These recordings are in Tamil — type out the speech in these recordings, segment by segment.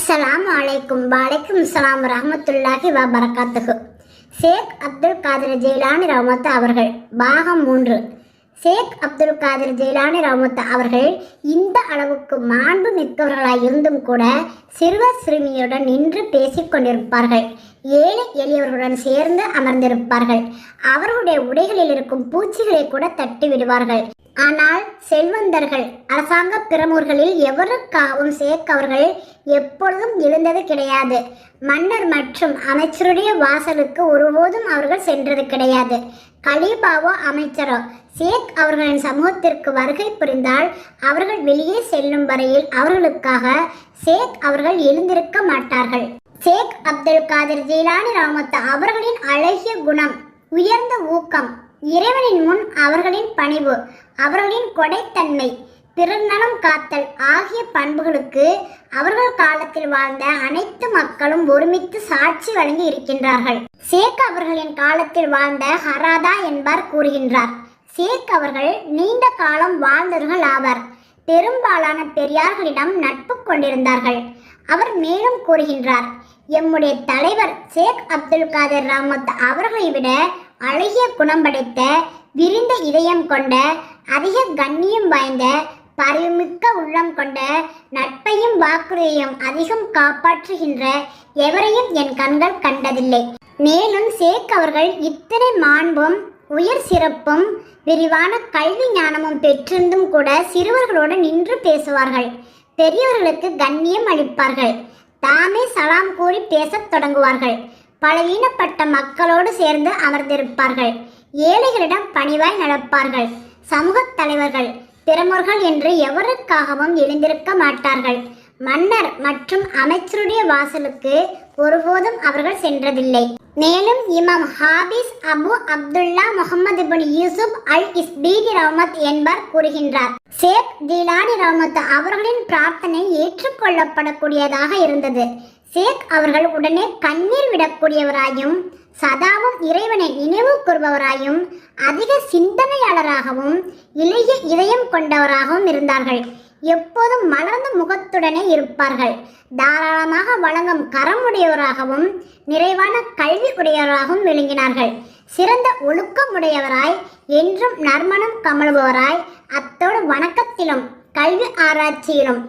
அஸ்ஸலாம் அலைக்கும் வலைக்கும் சலாம் ரஹமத்துல்லாஹி வ பரகாத்துகு ஷேக் அப்துல் காதிர் ஜெயிலானி ரஹமத் அவர்கள் பாகம் மூன்று ஷேக் அப்துல் காதிர் ஜெயிலானி ரஹமத் அவர்கள் இந்த அளவுக்கு மாண்பு மிக்கவர்களாய் இருந்தும் கூட சிறுவர் சிறுமியுடன் நின்று பேசிக் கொண்டிருப்பார்கள். ஏழை எளியவர்களுடன் சேர்ந்து அமர்ந்திருப்பார்கள். அவர்களுடைய உடைகளில் இருக்கும் பூச்சிகளை கூட தட்டி விடுவார்கள். ஆனால் செல்வந்தர்கள் அரசாங்க பிரமுகர்களில் எவருக்காகவும் ஷேக் அவர்கள் எப்பொழுதும் எழுந்தது கிடையாது. மன்னர் மற்றும் அமைச்சருடைய வாசலுக்கு ஒருபோதும் அவர்கள் சென்றது கிடையாது. கலீபாவோ அமைச்சரோ ஷேக் அவர்களின் சமூகத்திற்கு வருகை புரிந்தால் அவர்கள் வெளியே செல்லும் வரையில் அவர்களுக்காக ஷேக் அவர்கள் எழுந்திருக்க மாட்டார்கள். ஷேக் அப்துல் காதிர் ஜீலானி ராமத்து அவர்களின் அழகிய குணம் உயர்ந்த ஊக்கம் இறைவனின் முன் அவர்களின் பணிவு அவர்களின் கொடைத்தன்மை பிறர் நலம் காத்தல் ஆகிய பண்புகளுக்கு அவர்கள் காலத்தில் வாழ்ந்த அனைத்து மக்களும் ஒருமித்து சாட்சி வழங்கி இருக்கின்றார்கள். ஷேக் அவர்களின் காலத்தில் வாழ்ந்த ஹராதா என்பார் கூறுகின்றார். ஷேக் அவர்கள் நீண்ட காலம் வாழ்ந்தவர்கள் ஆவர். பெரும்பாலான பெரியார்களிடம் நட்பு கொண்டிருந்தார்கள். அவர் மேலும் கூறுகின்றார் எம்முடைய தலைவர் ஷேக் அப்துல் காதர் ராமத் அவர்களை விட அழகிய குணம் படைத்த விரிந்த இதயம் கொண்ட அதிக கண்ணியம் வாய்ந்த பரிவுமிக்க உள்ளம் கொண்ட நட்பையும் வாக்குறுதியையும் அதிகம் காப்பாற்றுகின்ற எவரையும் என் கண்கள் கண்டதில்லை. மேலும் ஷேக் அவர்கள் இத்தனை மாண்பும் உயர் சிறப்பும் விரிவான கல்வி ஞானமும் பெற்றிருந்தும் கூட சிறுவர்களோடு நின்று பேசுவார்கள். பெரியவர்களுக்கு கண்ணியம் அளிப்பார்கள். தாமே சலாம் கூறி பேசத் தொடங்குவார்கள். பலவீனப்பட்ட மக்களோடு சேர்ந்து அமர்ந்திருப்பார்கள். ஏழைகளிடம் பணிவாய் நடப்பார்கள். சமூகத் தலைவர்கள் பிரமுகர்கள் என்று எவருக்காகவும் எழுந்திருக்க மாட்டார்கள். மன்னர் மற்றும் அமைச்சருடைய வாசலுக்கு ஒருபோதும் அவர்கள் சென்றதில்லை. மேலும் இமாம் ஹாபிஸ் அபு அப்துல்லா முகமது பின் யூசுப் அல் இஸ்பீடி ரஹமத் என்பார் கூறுகின்றார். ஷேக் ஜீலானி ரஹமத் அவர்களின் பிரார்த்தனை ஏற்றுக்கொள்ளப்படக்கூடியதாக இருந்தது. ஷேக் அவர்கள் உடனே கண்ணீர் விடக்கூடியவராயும் சதாவும் இறைவனை நினைவு கூறுபவராயும் அதிக சிந்தனையாளராகவும் இளைய இதயம் கொண்டவராகவும் இருந்தார்கள். எப்போதும் மலர்ந்த முகத்துடனே இருப்பார்கள். தாராளமாக வழங்கும் கரம் உடையவராகவும் நிறைவான கல்வி உடையவராகவும் விளங்கினார்கள். சிறந்த ஒழுக்கமுடையவராய் என்றும் நறுமணம் கமழுபவராய் அத்தோடு வணக்கத்திலும் கல்வி ஆராய்ச்சியிலும்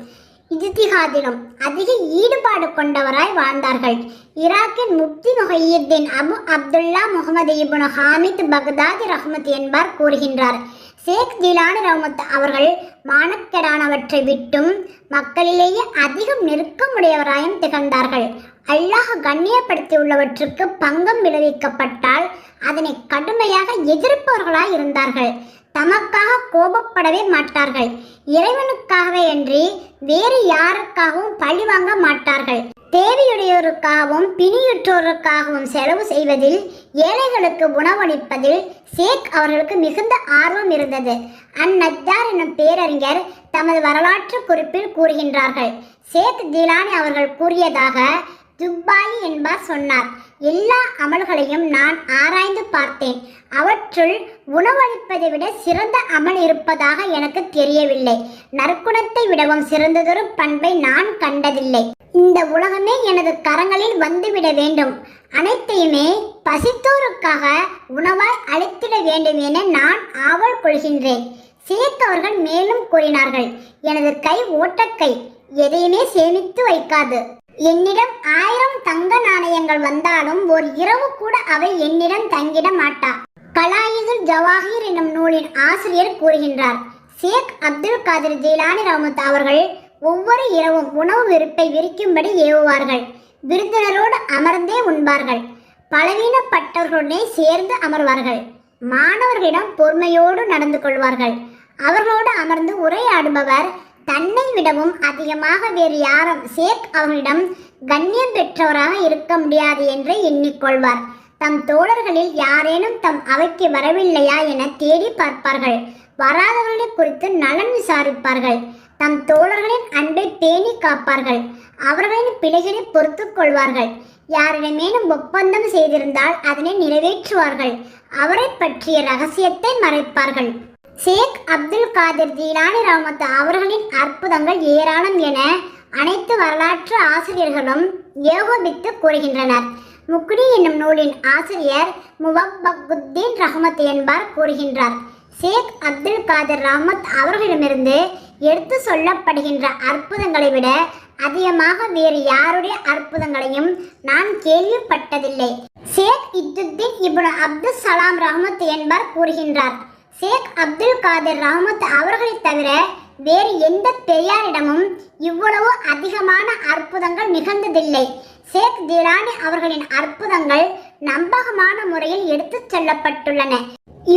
இஜிஹாதிலும் அதிக ஈடுபாடு கொண்டவராய் வாழ்ந்தார்கள். ஈராக்கின் முப்தி முஹையுத்தீன் அபு அப்துல்லா முகமது இபுன் ஹாமித் பக்தாதி ரஹ்மத் என்பார் கூறுகின்றார். ஷேக் ஜிலானி ரஹ்மத் அவர்கள் மானக்கெடானவற்றை விட்டும் மக்களிலேயே அதிகம் நெருக்கமுடையவராயும் திகழ்ந்தார்கள். அல்லாஹ் கண்ணியப்படுத்தியுள்ளவற்றுக்கு பங்கம் விளைவிக்கப்பட்டால் அதனை கடுமையாக எதிர்ப்பவர்களாய் இருந்தார்கள். தமக்காக கோபப்படவே மாட்டார்கள். இறைவனுக்காகவே அன்றி வேறு யாருக்காகவும் பழி வாங்க மாட்டார்கள். தேவையுடையோருக்காகவும் பிணியுற்றோருக்காகவும் செலவு செய்வதில் ஏழைகளுக்கு உணவளிப்பதில் ஷேக் அவர்களுக்கு மிகுந்த ஆர்வம் இருந்தது. அந்நஜார் எனும் பேரறிஞர் தமது வரலாற்று குறிப்பில் கூறுகின்றார்கள். ஷேக் ஜிலானி அவர்கள் கூறியதாக துப்பாயி என்பார் சொன்னார். எல்லா அமல்களையும் நான் ஆராய் பார்த்தேன். அவற்றுள் உணவளிப்பதை விட சிறந்த அமல் இருப்பதாக எனக்கு தெரியவில்லை. நற்குணத்தை விடவும் சிறந்ததொரு பண்பை நான் கண்டதில்லை. இந்த உலகமே எனது கரங்களில் வந்துவிட வேண்டும். அனைத்தையுமே பசித்தோருக்காக உணவாய் அளித்திட வேண்டும் என நான் ஆவல் கொள்கின்றேன். சேத்தவர்கள் மேலும் கூறினார்கள். எனது கை ஓட்டக்கை. எதையுமே சேமித்து வைக்காது. என்னிடம் ஆயிரம் தங்க நாணயங்கள் வந்தாலும் ஒரு இரவு கூட அவை என்னிடம் தங்கிட மாட்டா. கலாயுதுல் ஜவாஹிர் என்னும் நூலின் ஆசிரியர் கூறுகின்றார் ஷேக் அப்துல் காதிர் ஜீலானி ரஹமத் அவர்கள் ஒவ்வொரு இரவும் உணவு விருப்பை விரிக்கும்படி ஏவுவார்கள் விருந்தினரோடு அமர்ந்தே உண்பார்கள் பலவீனப்பட்டவர்களுடனே சேர்ந்து அமர்வார்கள் மாணவர்களிடம் பொறுமையோடு நடந்து கொள்வார்கள். அவர்களோடு அமர்ந்து உரையாடுபவர் தன்னை விடவும் அதிகமாக வேறு யாரும் ஷேக் அவர்களிடம் கண்ணியம் பெற்றவராக இருக்க முடியாது என்று எண்ணிக்கொள்வார். தம் தோழர்களில் யாரேனும் தம் அவைக்கு வரவில்லையா என தேடி பார்ப்பார்கள். வராதவர்களை குறித்து நலன் விசாரிப்பார்கள். தம் தோழர்களின் அன்பை பேணி காப்பார்கள். அவர்களின் பிழைகளை பொறுத்து கொள்வார்கள். யாரிடமேனும் ஒப்பந்தம் செய்திருந்தால் அதனை நிறைவேற்றுவார்கள். அவரை பற்றிய ரகசியத்தை மறைப்பார்கள். ஷேக் அப்துல் காதிர் ஜீலானி ரஹமத் அவர்களின் அற்புதங்கள் ஏராளம் என அனைத்து வரலாற்று ஆசிரியர்களும் ஏகோபித்து கூறுகின்றனர். முக்குடி என்னும் நூலின் ஆசிரியர் முவப்பகுத்தீன் ரஹமத் என்பார் கூறுகின்றார். ஷேக் அப்துல் காதிர் ரஹமத் அவர்களிடமிருந்து எடுத்து சொல்லப்படுகின்ற அற்புதங்களை விட அதிகமாக வேறு யாருடைய அற்புதங்களையும் நான் கேள்விப்பட்டதில்லை. ஷேக் இத்துத்தீன் இப்னு அப்துல் சலாம் ரஹமத் என்பார் கூறுகின்றார். ஷேக் அப்துல் காதர் ரஹமத் அவர்களை தவிர வேறு எந்த பெரியாரிடமும் இவ்வளவு அதிகமான அற்புதங்கள் நிகழ்ந்ததில்லை. ஷேக் திலானி அவர்களின் அற்புதங்கள் நம்பகமான முறையில் எடுத்துச் செல்லப்பட்டுள்ளன.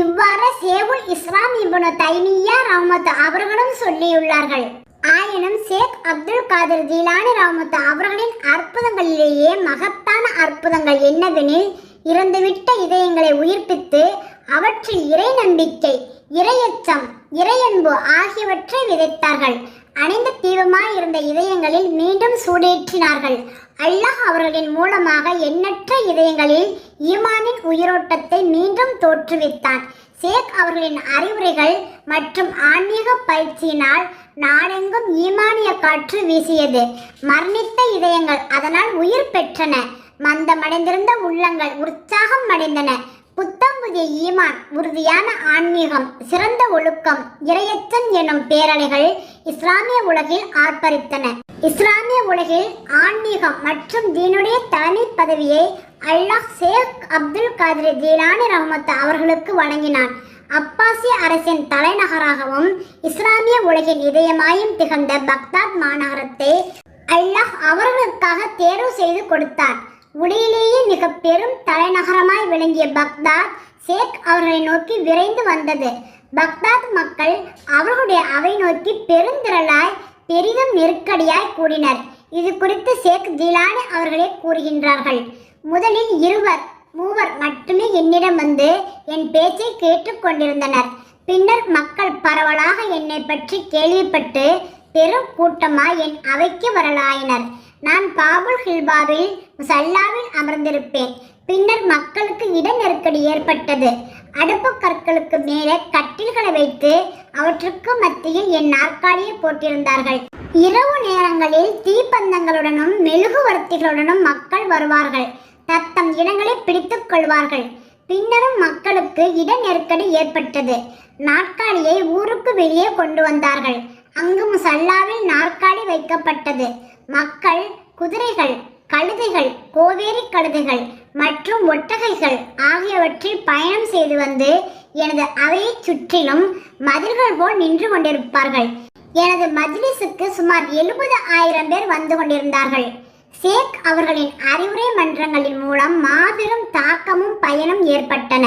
இவ்வாறு சேவுல் இஸ்லாம் இபுனு தைமியா ரஹமத் அவர்களும் சொல்லியுள்ளார்கள். ஆயினும் ஷேக் அப்துல் காதர் ஜீலானி ரஹமத் அவர்களின் அற்புதங்களிலேயே மகத்தான அற்புதங்கள் என்னவெனில் இறந்துவிட்ட இதயங்களை உயிர்ப்பித்து அவற்றில் இறை நம்பிக்கை இரையச்சம் இறையன்பு ஆகியவற்றை விதைத்தார்கள். அணிந்த தீபமாய் இருந்த இதயங்களில் மீண்டும் சூடேற்றினார்கள். அல்லாஹ் அவர்களின் மூலமாக எண்ணற்ற இதயங்களில் ஈமானின் உயிரோட்டத்தை மீண்டும் தோற்றுவித்தான். ஷேக் அவர்களின் அறிவுரைகள் மற்றும் ஆன்மீக பயிற்சியினால் நாடெங்கும் ஈமானிய காற்று வீசியது. மரணித்த இதயங்கள் அதனால் உயிர் பெற்றன. மந்தமடைந்திருந்த உள்ளங்கள் உற்சாகம் அடைந்தன. புத்தம் புதிய ஈமான் உறுதியான ஆன்மீகம் சிறந்த ஒழுக்கம் இரையச்சம் எனும் பேரலைகள் இஸ்லாமிய உலகில் ஆர்ப்பரித்தன. இஸ்லாமிய உலகில் ஆன்மீகம் மற்றும் தீனுடைய தலைமை பதவியை அல்லாஹ் ஷேக் அப்துல் காதிர் ஜீலானி ரஹமத் அவர்களுக்கு வழங்கினான். அப்பாசிய அரசின் தலைநகராகவும் இஸ்லாமிய உலகின் இதயமாயும் திகழ்ந்த பக்தாத் மாநகரத்தை அல்லாஹ் அவர்களுக்காக தேர்வு செய்து கொடுத்தார். உலகிலேயே மிக பெரும் தலைநகரமாய் விளங்கிய பக்தாத் ஷேக் அவர்களை நோக்கி விரைந்து வந்தது. பக்தாத் மக்கள் அவர்களுடைய அவை நோக்கி பெருந்திரளாய் பெரிதும் நெருக்கடியாய் கூடினர். இது குறித்து ஷேக் ஜிலானி அவர்களே கூறுகின்றார்கள். முதலில் இருவர் மூவர் மட்டுமே என்னிடம் வந்து என் பேச்சை கேட்டுக்கொண்டிருந்தனர் பின்னர் மக்கள் பரவலாக என்னை பற்றி கேள்விப்பட்டு பெரும் கூட்டமாய் என் அவைக்கு வரலாயினர். நான் பாபுல் ஹில்பாவில் சல்லாவில் அமர்ந்திருப்பேன். பின்னர் மக்களுக்கு இட நெருக்கடி ஏற்பட்டது. அடுப்பு கற்களுக்கு மேலே கட்டில்களை வைத்து அவற்றுக்கு மத்தியில் என் நாற்காலியை போட்டிருந்தார்கள். இரவு நேரங்களில் தீப்பந்தங்களுடனும் மெழுகுவர்த்திகளுடனும் மக்கள் வருவார்கள். தத்தம் இடங்களை பிடித்துக் கொள்வார்கள். பின்னரும் மக்களுக்கு இட நெருக்கடி ஏற்பட்டது. நாற்காலியை ஊருக்கு வெளியே கொண்டு வந்தார்கள். அங்கு முசல்லாவில் நாற்காலி வைக்கப்பட்டது. மக்கள் குதிரைகள் கழுதைகள் கோவேரி கழுதைகள் மற்றும் ஒட்டகைகள் ஆகியவற்றில் பயணம் செய்து வந்து எனது அவையைச் சுற்றிலும் மதில்கள் போல் நின்று கொண்டிருப்பார்கள். எனது மஜ்லிஸுக்கு சுமார் எழுபது ஆயிரம் பேர் வந்து கொண்டிருந்தார்கள். ஷேக் அவர்களின் அறிவுரை மன்றங்களின் மூலம் மாபெரும் தாக்கமும் பயனும் ஏற்பட்டன.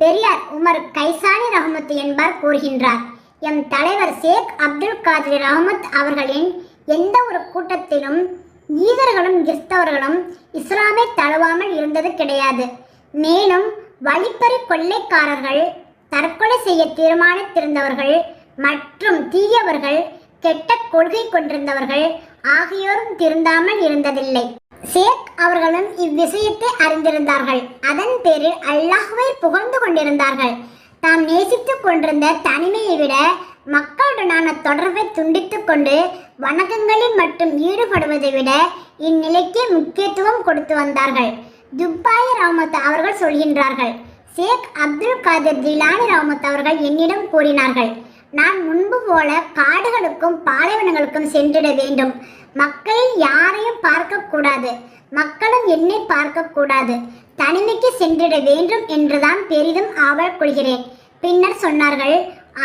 பெரியார் உமர் கைசானி ரஹமத் என்பார் கூறுகின்றார். எம் தலைவர் ஷேக் அப்துல் காதிர் ரஹமத் அவர்களின் எந்த ஒரு கூட்டத்திலும் ஈதர்களும் கிறிஸ்தவர்களும் இஸ்லாமை தழுவாமல் இருந்தது கிடையாது. மேலும் வழிப்பறி கொள்ளைக்காரர்கள் தற்கொலை செய்ய தீர்மானித்திருந்தவர்கள் மற்றும் தீயவர்கள் கெட்ட கொள்கை கொண்டிருந்தவர்கள் ஆகியோரும் திருந்தாமல் இருந்ததில்லை. ஷேக் அவர்களும் இவ்விஷயத்தை அறிந்திருந்தார்கள். அதன் பேரில் அல்லாஹுவை புகழ்ந்து கொண்டிருந்தார்கள். தாம் நேசித்துக் கொண்டிருந்த தனிமையை விட மக்களுடனான தொடர்பை துண்டித்துக் கொண்டு வணக்கங்களில் மட்டும் ஈடுபடுவதை விட இந்நிலைக்கு முக்கியத்துவம் கொடுத்து வந்தார்கள். துப்பாய் ராமத் அவர்கள் சொல்கின்றார்கள் ஷேக் அப்துல் காதிர் ஜிலானி ராமத் அவர்கள் என்னிடம் கூறினார்கள் நான் முன்பு போல காடுகளுக்கும் பாலைவனங்களுக்கும் சென்றிட வேண்டும். மக்களில் யாரையும் பார்க்கக்கூடாது மக்களும் என்னை பார்க்கக்கூடாது. தனிமைக்கு சென்றிட வேண்டும் என்றுதான் பெரிதும் ஆவல் கொள்கிறேன். பின்னர் சொன்னார்கள்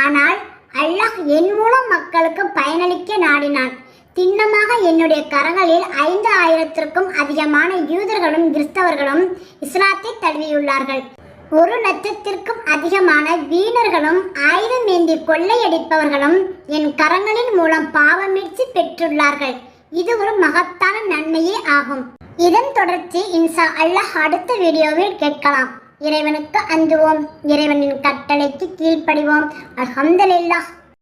ஆனால் அல்லாஹ் என் மூலம் மக்களுக்கு பயனளிக்க நாடினான். திண்ணமாக என்னுடைய கரங்களில் ஐந்து ஆயிரத்திற்கும் அதிகமான யூதர்களும் கிறிஸ்தவர்களும் இஸ்லாத்தை தழுவியுள்ளார்கள். ஒரு லட்சத்திற்கும் அதிகமான வீணர்களும் ஆயுதம் ஏந்தி கொள்ளையடிப்பவர்களும் என் கரங்களின் மூலம் பாவமீட்சி பெற்றுள்ளார்கள். இது ஒரு மகத்தான நன்மையே ஆகும். இதன் தொடர்ச்சி இன்சா அல்லாஹ் அடுத்த வீடியோவில் கேட்கலாம். இறைவனுக்கு அஞ்சுவோம். இறைவனின் கட்டளைக்கு கீழ்ப்படிவோம். அல்ஹம்துலில்லாஹ்.